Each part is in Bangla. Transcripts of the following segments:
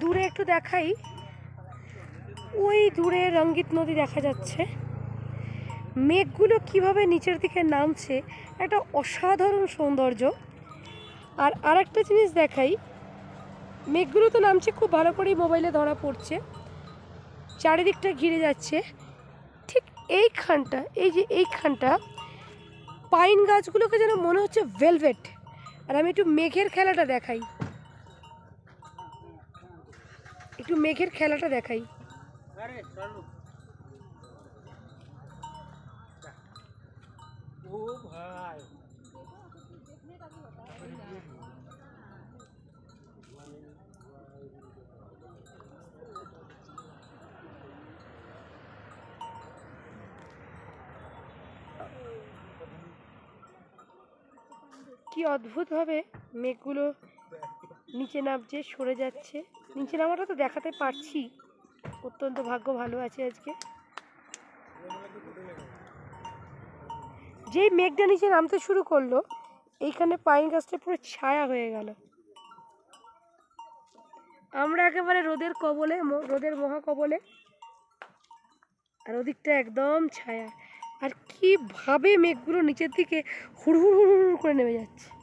দূরে একটু দেখাই। ওই দূরে রঙ্গিত নদী দেখা যাচ্ছে। মেঘগুলো কীভাবে নিচের দিকে নামছে, একটা অসাধারণ সৌন্দর্য। আর আরেকটা জিনিস দেখাই, মেঘগুলো তো নামছে, খুব ভালো করেই মোবাইলে ধরা পড়ছে। চারিদিকটা ঘিরে যাচ্ছে। ঠিক এইখানটা, এই যে এইখানটা, পাইন গাছগুলোকে যেন মনে হচ্ছে ভেলভেট আর আমি একটু মেঘের খেলাটা দেখাই। একটু মেঘের খেলাটা দেখাই। কি অদ্ভুতভাবে মেঘগুলো নিচে নামছে সরে যাচ্ছে। নিচে নামাটা তো দেখাতে পারছি। অত্যন্ত ভাগ্য ভালো আছে আজকে। যেই মেঘটা নিচে নামতে শুরু করল, এইখানে পাইন গাছটা পুরো ছায়া হয়ে গেল। আমরা একেবারে রোদের কবলে রোদের মহা কবলে আর ওদিকটা একদম ছায়া। আর কীভাবে মেঘগুলো নিচের দিকে হুড় হুড় হুড় করে নেমে যাচ্ছে।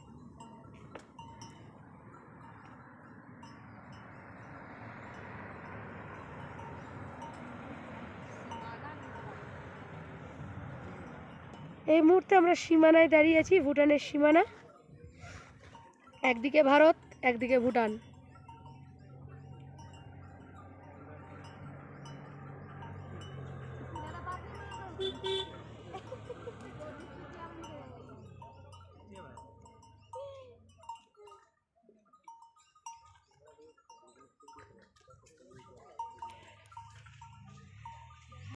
এই মুহূর্তে আমরা সীমানায় দাঁড়িয়ে আছি ভুটানের সীমানা। একদিকে ভারত একদিকে ভুটান।